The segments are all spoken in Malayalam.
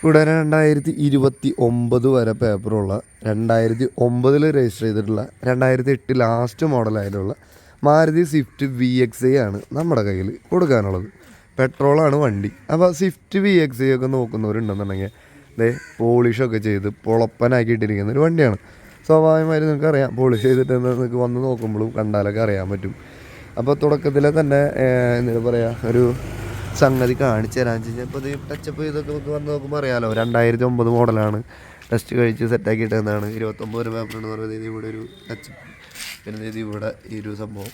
ഇവിടെ രണ്ടായിരത്തി ഇരുപത്തി ഒമ്പത് വരെ പേപ്പറുള്ള രണ്ടായിരത്തി ഒമ്പതിൽ രജിസ്റ്റർ ചെയ്തിട്ടുള്ള രണ്ടായിരത്തി എട്ട് last മോഡലായിട്ടുള്ള Maruti Swift V X I ആണ് നമ്മുടെ കയ്യിൽ കൊടുക്കാനുള്ളത്. പെട്രോളാണ് വണ്ടി. അപ്പോൾ സ്വിഫ്റ്റ് വി എക്സ് ഐ ഒക്കെ നോക്കുന്നവരുണ്ടെന്നുണ്ടെങ്കിൽ ദേ പോളിഷൊക്കെ ചെയ്ത് പൊളപ്പനാക്കി ഇട്ടിരിക്കുന്ന ഒരു വണ്ടിയാണ്. സ്വാഭാവികമായിട്ട് നിങ്ങൾക്ക് അറിയാം പോളിഷ് ചെയ്തിട്ട് നിങ്ങൾക്ക് വന്ന് നോക്കുമ്പോഴും കണ്ടാലൊക്കെ അറിയാൻ പറ്റും. അപ്പോൾ തുടക്കത്തിലെ തന്നെ എന്താ പറയുക ഒരു സംഗതി കാണിച്ചു തരാമെന്ന് വെച്ച് കഴിഞ്ഞാൽ ഇപ്പോൾ ഇത് ടച്ചപ്പ് ചെയ്തൊക്കെ നമുക്ക് വന്ന് നോക്കുമ്പോൾ അറിയാമല്ലോ രണ്ടായിരത്തി ഒമ്പത് മോഡലാണ് ടെസ്റ്റ് കഴിച്ച് സെറ്റാക്കി എന്നാണ് ഇരുപത്തൊമ്പത് രൂപ എന്ന് പറയുന്നത് ഇവിടെ ഒരു ടച്ചപ്പ് പിന്നെ ഇത് ഇവിടെ ഈ ഒരു സംഭവം.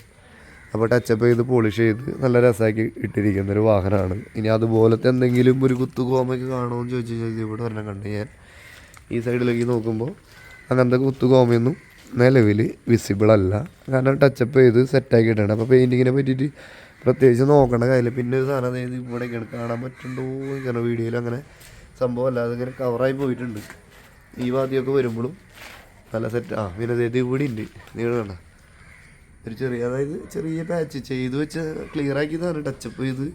അപ്പോൾ ടച്ചപ്പ് ചെയ്ത് പോളിഷ് ചെയ്ത് നല്ല രസമാക്കി ഇട്ടിരിക്കുന്ന ഒരു വാഹനമാണ്. ഇനി അതുപോലത്തെ എന്തെങ്കിലും ഒരു കുത്തുകോമയ്ക്ക് കാണുമെന്ന് ചോദിച്ചു കഴിഞ്ഞാൽ ഇവിടെ ഒരെണ്ണം കണ്ട് ഞാൻ ഈ സൈഡിലേക്ക് നോക്കുമ്പോൾ അങ്ങനത്തെ കുത്തുകോമയൊന്നും നിലവിൽ വിസിബിൾ അല്ല. കാരണം ടച്ചപ്പ് ചെയ്ത് സെറ്റാക്കിയിട്ടാണ് അപ്പോൾ പെയിന്റിങ്ങിനെ പറ്റിയിട്ട് പ്രത്യേകിച്ച് നോക്കേണ്ട കാര്യമില്ല പിന്നെ ഒരു സാധനം അതായത് ഇങ്ങനെ കാണാൻ പറ്റുന്നുണ്ടോ ഇങ്ങനെ വീഡിയോയിൽ അങ്ങനെ സംഭവം അല്ലാതെ ഇങ്ങനെ കവറായി പോയിട്ടുണ്ട്. ഈ വാദ്യമൊക്കെ വരുമ്പോഴും നല്ല സെറ്റ് ആ പിന്നെ അതായത് ഇവിടെ ഉണ്ട്. നീളം കണ്ട? ഒരു ചെറിയ അതായത് ചെറിയ പാച്ച് ചെയ്ത് വെച്ച് ക്ലിയർ ആക്കിയതാണ് ടച്ചപ്പ് ചെയ്ത്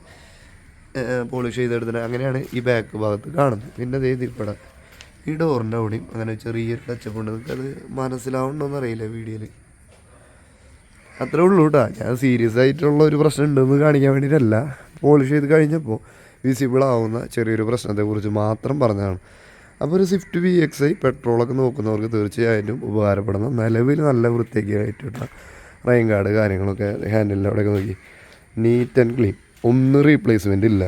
പോളിഷ് ചെയ്തെടുത്തിട്ട് അങ്ങനെയാണ് ഈ ബാക്ക് ഭാഗത്ത് കാണുന്നത്. പിന്നെ അതായത് ഇവിടെ ഈ ഡോറിന്റെ അവിടെയും അങ്ങനെ ചെറിയൊരു ടച്ചപ്പ് ഉണ്ട്. നിങ്ങൾക്ക് അത് മനസ്സിലാവുന്നുണ്ടോന്ന് അറിയില്ല വീഡിയോയിൽ. അത്രേ ഉള്ളൂ കേട്ടോ ഞാൻ സീരിയസ് ആയിട്ടുള്ള ഒരു പ്രശ്നം ഉണ്ടെന്ന് കാണിക്കാൻ വേണ്ടിയിട്ടല്ല. പോളിഷ് ചെയ്ത് കഴിഞ്ഞപ്പോൾ വിസിബിൾ ആവുന്ന ചെറിയൊരു പ്രശ്നത്തെക്കുറിച്ച് മാത്രം പറഞ്ഞതാണ്. അപ്പോൾ ഒരു സ്വിഫ്റ്റ് വി എക്സ് ഐ പെട്രോളൊക്കെ നോക്കുന്നവർക്ക് തീർച്ചയായിട്ടും ഉപകാരപ്പെടുന്ന നിലവിൽ നല്ല വൃത്തിയൊക്കെ ആയിട്ടുള്ള റെയിൻ ഗാർഡ് കാര്യങ്ങളൊക്കെ ഹാൻഡിലിന്റെ അവിടെയൊക്കെ നോക്കി. നീറ്റ് ആൻഡ് ക്ലീൻ ഒന്നും റീപ്ലേസ്മെന്റ് ഇല്ല.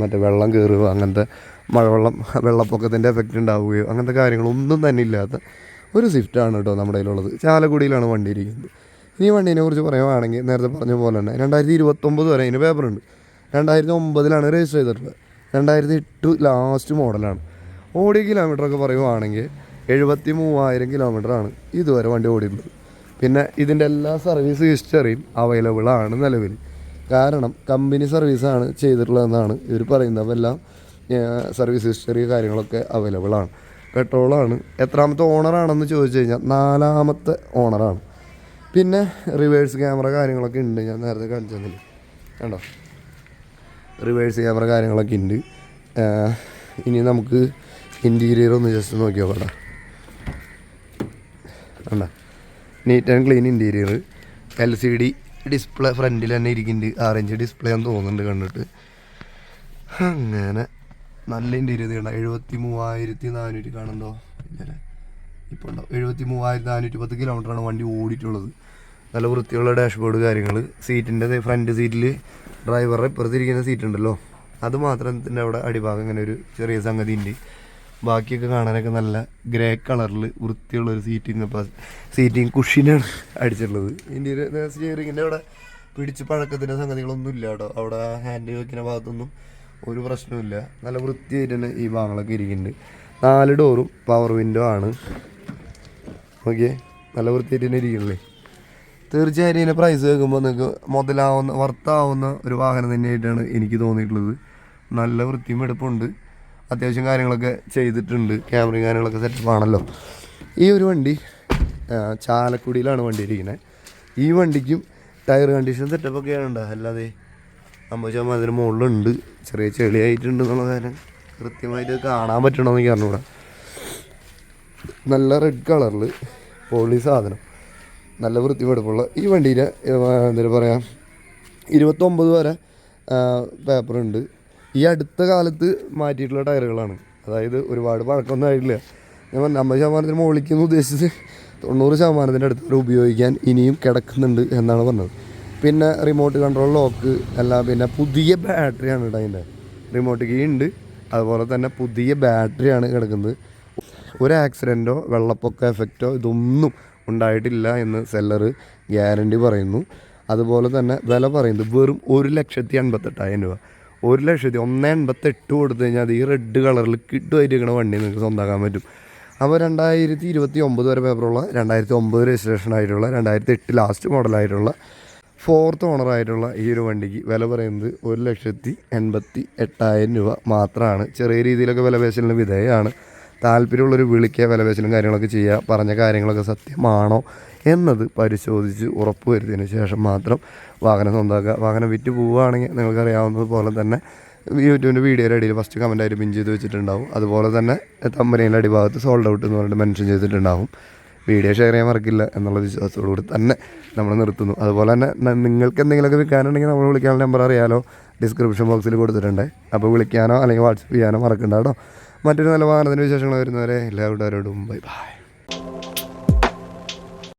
മറ്റേ വെള്ളം കയറുക അങ്ങനത്തെ മഴവെള്ളം വെള്ളപ്പൊക്കത്തിന്റെ എഫക്റ്റ് ഉണ്ടാവുകയോ അങ്ങനത്തെ കാര്യങ്ങളൊന്നും തന്നെ ഇല്ലാത്ത ഒരു സ്വിഫ്റ്റാണ് കേട്ടോ നമ്മുടെ കയ്യിലുള്ളത്. ചാലക്കുടിയിലാണ് വണ്ടി ഇരിക്കുന്നത് ഇനി വണ്ടീനെ കുറിച്ച് പറയുവാണെങ്കിൽ നേരത്തെ പറഞ്ഞ പോലെ തന്നെ രണ്ടായിരത്തി ഇരുപത്തൊമ്പത് വരെ അതിന് പേപ്പറുണ്ട്. രണ്ടായിരത്തി ഒമ്പതിലാണ് രജിസ്റ്റർ ചെയ്തിട്ടുള്ളത്. രണ്ടായിരത്തി എട്ട് ലാസ്റ്റ് മോഡലാണ് ഓടിയ കിലോമീറ്ററൊക്കെ പറയുവാണെങ്കിൽ എഴുപത്തി മൂവായിരം കിലോമീറ്ററാണ് ഇതുവരെ വണ്ടി ഓടിയിട്ടുള്ളത്. പിന്നെ ഇതിന്റെ എല്ലാ സർവീസ് ഹിസ്റ്ററിയും അവൈലബിൾ ആണ് നിലവിൽ. കാരണം കമ്പനി സർവീസാണ് ചെയ്തിട്ടുള്ളതെന്നാണ് ഇവർ പറയുന്നത്. അപ്പോൾ എല്ലാം സർവീസ് ഹിസ്റ്ററി കാര്യങ്ങളൊക്കെ അവൈലബിൾ ആണ്. പെട്രോളാണ് എത്രാമത്തെ ഓണറാണെന്ന് ചോദിച്ചു കഴിഞ്ഞാൽ നാലാമത്തെ ഓണറാണ് പിന്നെ റിവേഴ്സ് ക്യാമറ കാര്യങ്ങളൊക്കെ ഉണ്ട് ഞാൻ നേരത്തെ കാണിച്ചു കണ്ടോ? റിവേഴ്സ് ക്യാമറ കാര്യങ്ങളൊക്കെ ഉണ്ട് ഇനി നമുക്ക് ഇന്റീരിയർ ഒന്ന് ജസ്റ്റ് നോക്കിയാൽ കേട്ടോ കണ്ട? Neat and clean interior L C D display ഫ്രണ്ടിൽ തന്നെ ഇരിക്കുന്നുണ്ട് ആറഞ്ച് ഡിസ്പ്ലേ എന്ന് തോന്നുന്നുണ്ട് കണ്ടിട്ട്. അങ്ങനെ. നല്ല ഇന്റീരിയർ കണ്ടോ എഴുപത്തി മൂവായിരത്തി നാനൂറ്റി കാണുന്നുണ്ടോ? ഇല്ലല്ലേ? ഇപ്പോൾ എഴുപത്തി മൂവായിരത്തി നാനൂറ്റി പത്ത് കിലോമീറ്ററാണ് വണ്ടി ഓടിയിട്ടുള്ളത്. നല്ല വൃത്തിയുള്ള ഡാഷ്ബോർഡ് കാര്യങ്ങൾ സീറ്റിന്റെ ഫ്രണ്ട് സീറ്റിൽ ഡ്രൈവറുടെ ഇപ്പുറത്തിരിക്കുന്ന സീറ്റ് ഉണ്ടല്ലോ. അത് മാത്രം തന്നെ അവിടെ അടിഭാഗം ഇങ്ങനെ ഒരു ചെറിയ സംഗതി ഉണ്ട് ബാക്കിയൊക്കെ കാണാനൊക്കെ നല്ല ഗ്രേ കളറിൽ വൃത്തിയുള്ള ഒരു സീറ്റിംഗ് ഇപ്പോൾ സീറ്റിംഗ് കുഷിനാണ് അടിച്ചിട്ടുള്ളത്. ഇന്ത്യയിൽ സ്റ്റിയറിങ്ങിന്റെ അവിടെ പിടിച്ച് പഴക്കത്തിന്റെ സംഗതികളൊന്നും ഇല്ല കേട്ടോ. അവിടെ ഹാൻഡ് വയ്ക്കുന്ന ഭാഗത്തൊന്നും ഒരു പ്രശ്നവുമില്ല നല്ല വൃത്തിയായിട്ട് തന്നെ ഈ ഭാഗങ്ങളൊക്കെ ഇരിക്കുന്നുണ്ട്. നാല് ഡോറും പവർ വിൻഡോ ആണ്. ഓക്കെ നല്ല വൃത്തിയായിട്ട് തന്നെ ഇരിക്കണല്ലേ? തീർച്ചയായിട്ടും ഇതിന്റെ പ്രൈസ് കേൾക്കുമ്പോൾ നിങ്ങൾക്ക് മുതലാവുന്ന വർത്താവുന്ന ഒരു വാഹനം തന്നെയായിട്ടാണ് എനിക്ക് തോന്നിയിട്ടുള്ളത്. നല്ല വൃത്തിയും എടുപ്പുണ്ട്. അത്യാവശ്യം കാര്യങ്ങളൊക്കെ ചെയ്തിട്ടുണ്ട്. ക്യാമറയും കാര്യങ്ങളൊക്കെ സെറ്റപ്പ് ആണല്ലോ. ഈ ഒരു വണ്ടി ചാലക്കുടിയിലാണ് വണ്ടി ഇരിക്കുന്നത് ഈ വണ്ടിക്കും ടയർ കണ്ടീഷൻ സെറ്റപ്പൊക്കെ ഉണ്ട് അല്ലാതെ അമ്പത് ശതമാനത്തിന് മുകളിലുണ്ട്. ചെറിയ ചെളിയായിട്ടുണ്ട് എന്നുള്ള കാര്യം കൃത്യമായിട്ട് കാണാൻ പറ്റണമെന്ന് എനിക്ക് അറിഞ്ഞൂടാ. നല്ല റെഡ് കളറിൽ പൊളി സാധനം. നല്ല വൃത്തിപ്പെടുപ്പുള്ള ഈ വണ്ടിയിൽ എന്താ പറയുക ഇരുപത്തൊമ്പത് വരെ പേപ്പറുണ്ട്. ഈ അടുത്ത കാലത്ത് മാറ്റിയിട്ടുള്ള ടയറുകളാണ്. അതായത് ഒരുപാട് പഴക്കമൊന്നും ആയിട്ടില്ല. ഞാൻ പറഞ്ഞ അമ്പത് ശതമാനത്തിന് മുകളിലേക്കെന്ന് ഉദ്ദേശിച്ചത് തൊണ്ണൂറ് ശതമാനത്തിന്റെ അടുത്ത് ഉപയോഗിക്കാൻ ഇനിയും കിടക്കുന്നുണ്ട് എന്നാണ് പറഞ്ഞത്. പിന്നെ റിമോട്ട് കൺട്രോൾ ലോക്ക് അല്ല പിന്നെ പുതിയ ബാറ്ററിയാണ് കേട്ടോ അതിന്റെ റിമോട്ട് കീ ഉണ്ട്. അതുപോലെ തന്നെ പുതിയ ബാറ്ററിയാണ് കിടക്കുന്നത്. ഒരു ആക്സിഡന്റോ വെള്ളപ്പൊക്ക എഫക്റ്റോ ഇതൊന്നും ഉണ്ടായിട്ടില്ല എന്ന് സെല്ലർ ഗ്യാരണ്ടി പറയുന്നു. അതുപോലെ തന്നെ വില പറയുന്നത് വെറും ഒരു ലക്ഷത്തി അൻപത്തെട്ടായിരം രൂപ. ഒരു ലക്ഷത്തി ഒന്ന് എൺപത്തെട്ട് കൊടുത്തു കഴിഞ്ഞാൽ അത് ഈ റെഡ് കളറിൽ കിട്ടുമായിരിക്കണ വണ്ടി നിങ്ങൾക്ക് സ്വന്തമാക്കാൻ പറ്റും. അപ്പോൾ രണ്ടായിരത്തി ഇരുപത്തി ഒമ്പത് വരെ പേപ്പറുള്ള രണ്ടായിരത്തി ഒമ്പത് രജിസ്ട്രേഷൻ ആയിട്ടുള്ള രണ്ടായിരത്തി എട്ട് ലാസ്റ്റ് മോഡലായിട്ടുള്ള ഫോർത്ത് ഓണറായിട്ടുള്ള ഈ ഒരു വണ്ടിക്ക് വില പറയുന്നത് ഒരു ലക്ഷത്തി എൺപത്തി എട്ടായിരം രൂപ മാത്രമാണ് ചെറിയ രീതിയിലൊക്കെ വിലപേശലിന് വിധേയമാണ്. താല്പര്യമുള്ളൊരു വിളിക്കുക വിലപേശലും കാര്യങ്ങളൊക്കെ ചെയ്യുക പറഞ്ഞ കാര്യങ്ങളൊക്കെ സത്യമാണോ എന്നത് പരിശോധിച്ച് ഉറപ്പ് വരുത്തിയതിന് ശേഷം മാത്രം വാഹനം സ്വന്തമാക്കുക. വാഹനം വിറ്റ് പോവുകയാണെങ്കിൽ നിങ്ങൾക്കറിയാവുന്നത് പോലെ തന്നെ യൂട്യൂബിന്റെ വീഡിയോയുടെ അടിയിൽ ഫസ്റ്റ് കമന്റ് ആയിട്ട് പിൻ ചെയ്ത് വെച്ചിട്ടുണ്ടാവും. അതുപോലെ തന്നെ തമ്പനിയുടെ അടിഭാഗത്ത് സോൾഡ് ഔട്ട് എന്ന് പറഞ്ഞിട്ട് മെൻഷൻ ചെയ്തിട്ടുണ്ടാവും. വീഡിയോ ഷെയർ ചെയ്യാൻ മറക്കില്ല എന്നുള്ള വിശ്വാസത്തോടുകൂടി തന്നെ നമ്മൾ നിർത്തുന്നു. അതുപോലെ തന്നെ നിങ്ങൾക്ക് എന്തെങ്കിലുമൊക്കെ വിൽക്കാനുണ്ടെങ്കിൽ നമ്മൾ വിളിക്കാനുള്ള നമ്പർ അറിയാലോ. ഡിസ്ക്രിപ്ഷൻ ബോക്സിൽ കൊടുത്തിട്ടുണ്ട്. അപ്പോൾ വിളിക്കാനോ അല്ലെങ്കിൽ വാട്സപ്പ് ചെയ്യാനോ മറക്കണ്ട കേട്ടോ. മറ്റൊരു നല്ല വാഹനത്തിന് വിശേഷങ്ങൾ വരുന്നവരെ എല്ലാവരോടും ബൈ ബൈ.